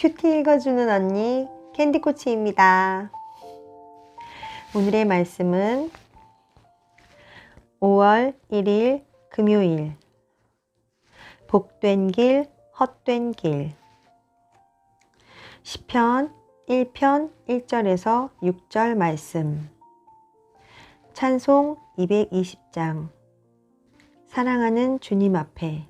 큐티 읽어주는 언니 캔디코치입니다. 오늘의 말씀은 5월 1일 금요일. 복된 길, 헛된 길. 시편 1편 1절에서 6절 말씀. 찬송 220장. 사랑하는 주님 앞에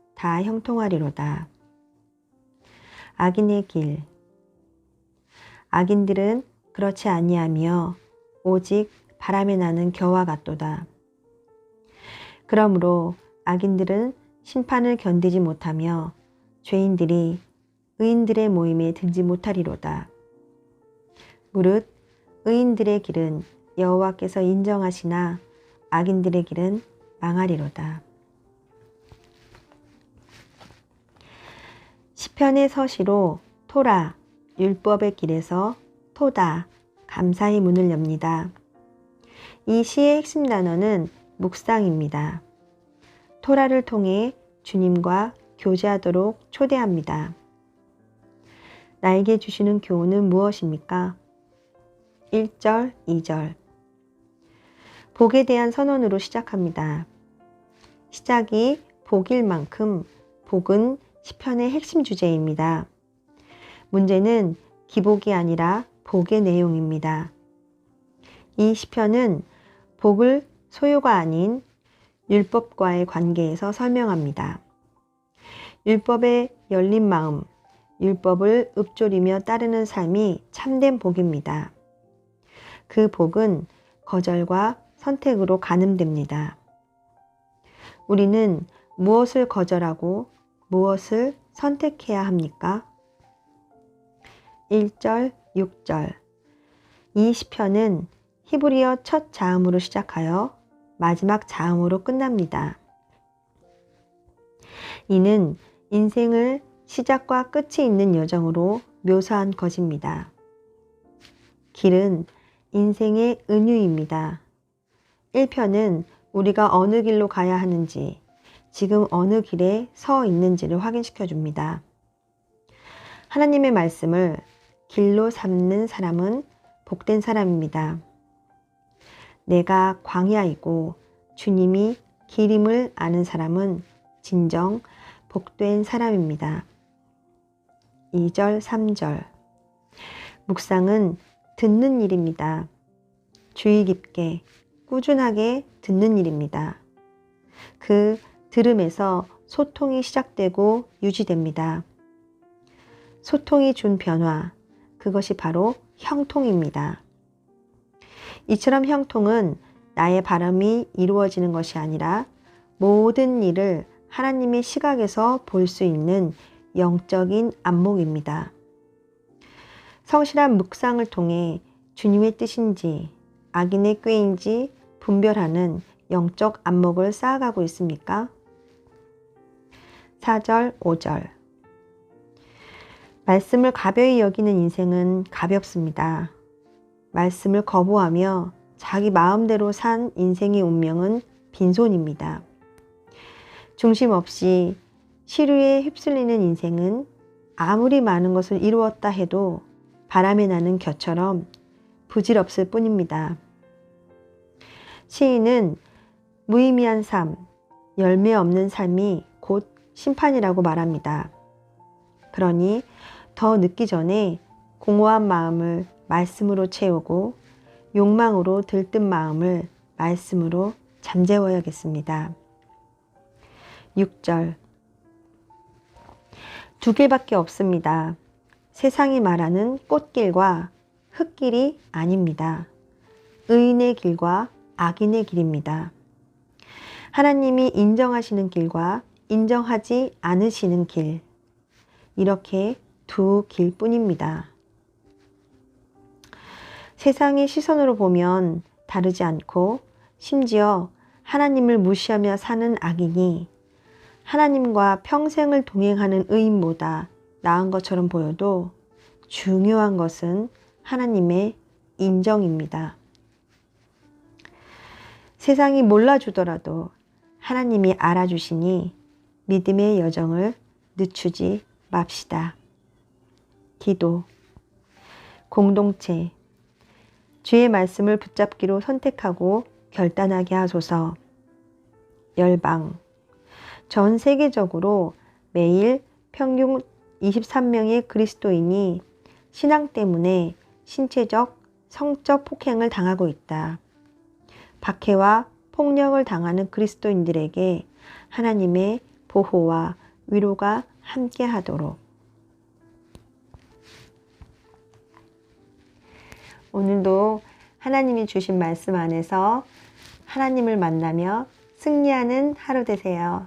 다 형통하리로다. 악인의 길. 악인들은 그렇지 아니하며 오직 바람에 나는 겨와 같도다. 그러므로 악인들은 심판을 견디지 못하며 죄인들이 의인들의 모임에 들지 못하리로다. 무릇 의인들의 길은 여호와께서 인정하시나 악인들의 길은 망하리로다. 시편의 서시로 토라 율법의 길에서 토다 감사의 문을 엽니다. 이 시의 핵심 단어는 묵상입니다. 토라를 통해 주님과 교제하도록 초대합니다. 나에게 주시는 교훈은 무엇입니까? 1절, 2절. 복에 대한 선언으로 시작합니다. 시작이 복일 만큼 복은 시편의 핵심 주제입니다. 문제는 기복이 아니라 복의 내용입니다. 이 시편은 복을 소유가 아닌 율법과의 관계에서 설명합니다. 율법의 열린 마음, 율법을 읊조리며 따르는 삶이 참된 복입니다. 그 복은 거절과 선택으로 가늠됩니다. 우리는 무엇을 거절하고 무엇을 선택해야 합니까? 1절, 6절. 이 시편은 히브리어 첫 자음으로 시작하여 마지막 자음으로 끝납니다. 이는 인생을 시작과 끝이 있는 여정으로 묘사한 것입니다. 길은 인생의 은유입니다. 1편은 우리가 어느 길로 가야 하는지, 지금 어느 길에 서 있는지를 확인시켜 줍니다. 하나님의 말씀을 길로 삼는 사람은 복된 사람입니다. 내가 광야이고 주님이 길임을 아는 사람은 진정 복된 사람입니다. 2절, 3절. 묵상은 듣는 일입니다. 주의 깊게, 꾸준하게 듣는 일입니다. 그 들음에서 소통이 시작되고 유지됩니다. 소통이 준 변화, 그것이 바로 형통입니다. 이처럼 형통은 나의 바람이 이루어지는 것이 아니라 모든 일을 하나님의 시각에서 볼 수 있는 영적인 안목입니다. 성실한 묵상을 통해 주님의 뜻인지 악인의 꾀인지 분별하는 영적 안목을 쌓아가고 있습니까? 4절, 5절. 말씀을 가벼이 여기는 인생은 가볍습니다. 말씀을 거부하며 자기 마음대로 산 인생의 운명은 빈손입니다. 중심 없이 시류에 휩쓸리는 인생은 아무리 많은 것을 이루었다 해도 바람에 나는 겨처럼 부질없을 뿐입니다. 시인은 무의미한 삶, 열매 없는 삶이 곧 심판이라고 말합니다. 그러니 더 늦기 전에 공허한 마음을 말씀으로 채우고 욕망으로 들뜬 마음을 말씀으로 잠재워야겠습니다. 6절 두 길밖에 없습니다. 세상이 말하는 꽃길과 흙길이 아닙니다. 의인의 길과 악인의 길입니다. 하나님이 인정하시는 길과 인정하지 않으시는 길. 이렇게 두 길뿐입니다. 세상의 시선으로 보면 다르지 않고 심지어 하나님을 무시하며 사는 악인이 하나님과 평생을 동행하는 의인보다 나은 것처럼 보여도 중요한 것은 하나님의 인정입니다. 세상이 몰라주더라도 하나님이 알아주시니 믿음의 여정을 늦추지 맙시다. 기도, 공동체, 주의 말씀을 붙잡기로 선택하고 결단하게 하소서. 열방, 전 세계적으로 매일 평균 23명의 그리스도인이 신앙 때문에 신체적, 성적 폭행을 당하고 있다. 박해와 폭력을 당하는 그리스도인들에게 하나님의 보호와 위로가 함께 하도록. 오늘도 하나님이 주신 말씀 안에서 하나님을 만나며 승리하는 하루 되세요.